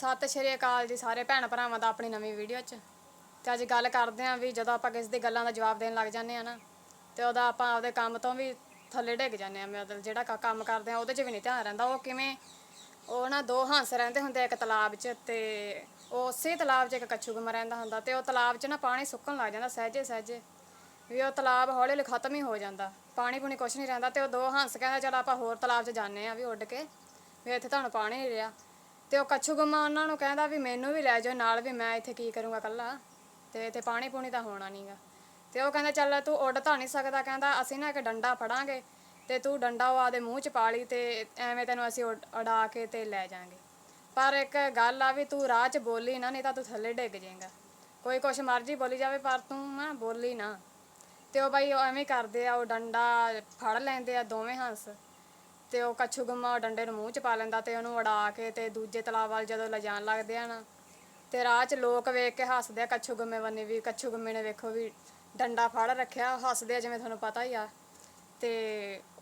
ਸਤਿ ਸ਼੍ਰੀ ਅਕਾਲ ਜੀ ਸਾਰੇ ਭੈਣ ਭਰਾਵਾਂ ਦਾ ਆਪਣੀ ਨਵੀਂ ਵੀਡੀਓ 'ਚ। ਤੇ ਅੱਜ ਗੱਲ ਕਰਦੇ ਆਂ ਵੀ ਜਦੋਂ ਆਪਾਂ ਕਿਸੇ ਦੀ ਗੱਲਾਂ ਦਾ ਜਵਾਬ ਦੇਣ ਲੱਗ ਜਾਂਦੇ ਆ ਨਾ, ਤੇ ਉਹਦਾ ਆਪਾਂ ਆਪਦੇ ਕੰਮ ਤੋਂ ਵੀ ਥੱਲੇ ਡਿੱਗ ਜਾਂਦੇ ਆ, ਮਤਲਬ ਜਿਹੜਾ ਕ- ਕੰਮ ਕਰਦੇ ਆ, ਉਹਦੇ 'ਚ ਵੀ ਨਹੀਂ ਧਿਆਨ ਰਹਿੰਦਾ। ਉਹ ਕਿਵੇਂ, ਉਹ ਨਾ ਦੋ ਹੰਸ ਰਹਿੰਦੇ ਹੁੰਦੇ ਆ ਇੱਕ ਤਲਾਬ 'ਚ, ਤੇ ਉਹ ਉਸੇ ਤਲਾਬ 'ਚ ਇੱਕ ਕੱਛੂ ਗੁੰਮਾ ਰਹਿੰਦਾ ਹੁੰਦਾ, ਤੇ ਉਹ ਤਲਾਬ 'ਚ ਨਾ ਪਾਣੀ ਸੁੱਕਣ ਲੱਗ ਜਾਂਦਾ ਸਹਿਜੇ ਸਹਿਜੇ। ਵੀ ਉਹ ਤਲਾਬ ਹੌਲੀ ਹੌਲੀ ਖਤਮ ਹੀ ਹੋ ਜਾਂਦਾ, ਪਾਣੀ ਪੂਣੀ ਕੁਛ ਨਹੀਂ ਰਹਿੰਦਾ, ਤੇ ਉਹ ਦੋ ਹੰਸ ਕਹਿੰਦਾ ਚਲ ਆਪਾਂ ਹੋਰ ਤਲਾਬ 'ਚ ਜਾਂਦੇ ਆ ਵੀ ਉੱਡ ਕੇ, ਵੀ ਇੱਥੇ ਤੁਹਾਨੂੰ ਪਾਣੀ ਨਹੀਂ ਰਿਹਾ। ਤੇ ਉਹ ਕੱਛੂ ਗੁੰਮਾ ਉਹਨਾਂ ਨੂੰ ਕਹਿੰਦਾ ਵੀ ਮੈਨੂੰ ਵੀ ਲੈ ਜਾਓ, ਨਾਲ ਵੀ ਮੈਂ ਇੱਥੇ ਕੀ ਕਰੂੰਗਾ ਕੱਲਾ ਤੇ ਇੱਥੇ ਪਾਣੀ ਪੂਣੀ ਤਾਂ ਹੋਣਾ ਨਹੀਂਗਾ ਤੇ ਉਹ ਕਹਿੰਦਾ, ਚੱਲ ਤੂੰ ਉੱਡ ਤਾਂ ਨਹੀਂ ਸਕਦਾ। ਕਹਿੰਦਾ, ਅਸੀਂ ਨਾ ਇੱਕ ਡੰਡਾ ਫੜਾਂਗੇ ਤੇ ਤੂੰ ਡੰਡਾ ਉਹ ਆਦੇ ਮੂੰਹ 'ਚ ਪਾ ਲਈ ਤੇ ਐਵੇਂ ਤੈਨੂੰ ਅਸੀਂ ਉੱਡ- ਉਡਾ ਕੇ ਤੇ ਲੈ ਜਾਾਂਗੇ। ਪਰ ਇੱਕ ਗੱਲ ਆ ਵੀ ਤੂੰ ਰਾਹ 'ਚ ਬੋਲੀ ਨਾ, ਨਹੀਂ ਤਾਂ ਤੂੰ ਥੱਲੇ ਡਿੱਗ ਜਾਏਗਾ। ਕੋਈ ਕੁਛ ਮਰਜ਼ੀ ਬੋਲੀ ਜਾਵੇ, ਪਰ ਤੂੰ ਨਾ ਬੋਲੀ ਨਾ। ਤੇ ਉਹ ਬਾਈ ਉਹ ਐਵੇਂ ਕਰਦੇ ਆ, ਉਹ ਡੰਡਾ ਫੜ ਲੈਂਦੇ ਆ ਦੋਵੇਂ ਹੰਸ। ਤੇ ਉਹ ਕੱਛੂ ਗੁੰਮਾ ਉਹ ਡੰਡੇ ਨੂੰ ਮੂੰਹ 'ਚ ਪਾ ਲੈਂਦਾ ਤੇ ਉਹਨੂੰ ਉਡਾ ਕੇ ਤੇ ਦੂਜੇ ਤਲਾਬ ਵੱਲ ਜਦੋਂ ਲਿਜਾਣ ਲੱਗਦੇ ਆ ਨਾ, ਤੇ ਰਾਹ 'ਚ ਲੋਕ ਵੇਖ ਕੇ ਹੱਸਦੇ ਆ ਕੱਛੂ ਗੁੰਮੇ ਬੰਨੇ ਵੀ, ਕੱਛੂ ਗੁੰਮੇ ਨੇ ਵੇਖੋ ਵੀ ਡੰਡਾ ਫੜ ਰੱਖਿਆ ਹੱਸਦੇ ਆ ਜਿਵੇਂ ਤੁਹਾਨੂੰ ਪਤਾ ਹੀ ਆ। ਤੇ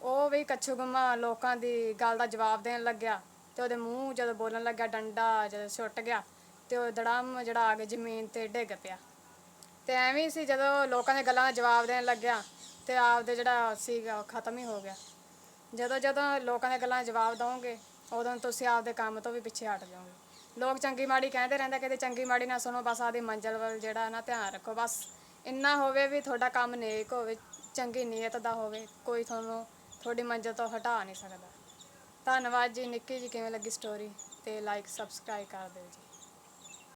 ਉਹ ਵੀ ਕੱਛੂ ਗੁੰਮਾ ਲੋਕਾਂ ਦੀ ਗੱਲ ਦਾ ਜਵਾਬ ਦੇਣ ਲੱਗਿਆ ਤੇ ਉਹਦੇ ਮੂੰਹ ਜਦੋਂ ਬੋਲਣ ਲੱਗਿਆ ਡੰਡਾ ਜਦੋਂ ਛੁੱਟ ਗਿਆ ਤੇ ਉਹ ਦੜਮ ਜਿਹੜਾ ਆ ਕੇ ਜ਼ਮੀਨ ਤੇ ਡਿੱਗ ਪਿਆ। ਤੇ ਐਵੇਂ ਸੀ ਜਦੋਂ ਲੋਕਾਂ ਦੀਆਂ ਗੱਲਾਂ ਦਾ ਜਵਾਬ ਦੇਣ ਲੱਗਿਆ ਤੇ ਆਪਦੇ ਜਿਹੜਾ ਸੀਗਾ ਉਹ ਖਤਮ ਹੀ ਹੋ ਗਿਆ। ਜਦੋਂ ਜਦੋਂ ਲੋਕਾਂ ਦੀਆਂ ਗੱਲਾਂ ਜਵਾਬ ਦਵੋਗੇ, ਉਦੋਂ ਤੁਸੀਂ ਆਪਦੇ ਕੰਮ ਤੋਂ ਵੀ ਪਿੱਛੇ ਹਟ ਜਾਓਗੇ। ਲੋਕ ਚੰਗੀ ਮਾੜੀ ਕਹਿੰਦੇ ਰਹਿੰਦੇ ਕਿਤੇ ਚੰਗੀ ਮਾੜੀ ਨਾ ਸੁਣੋ, ਬਸ ਆਪਦੀ ਮੰਜ਼ਲ ਵੱਲ ਜਿਹੜਾ ਨਾ ਧਿਆਨ ਰੱਖੋ, ਬਸ ਇੰਨਾ ਹੋਵੇ ਵੀ ਤੁਹਾਡਾ ਕੰਮ ਨੇਕ ਹੋਵੇ, ਚੰਗੀ ਨੀਅਤ ਦਾ ਹੋਵੇ, ਕੋਈ ਤੁਹਾਨੂੰ ਤੁਹਾਡੀ ਮੰਜ਼ਲ ਤੋਂ ਹਟਾ ਨਹੀਂ ਸਕਦਾ। ਧੰਨਵਾਦ ਜੀ, ਨਿੱਕੀ ਜੀ ਕਿਵੇਂ ਲੱਗੀ ਸਟੋਰੀ ਤੇ ਲਾਈਕ ਸਬਸਕ੍ਰਾਈਬ ਕਰ ਦਿਓ ਜੀ।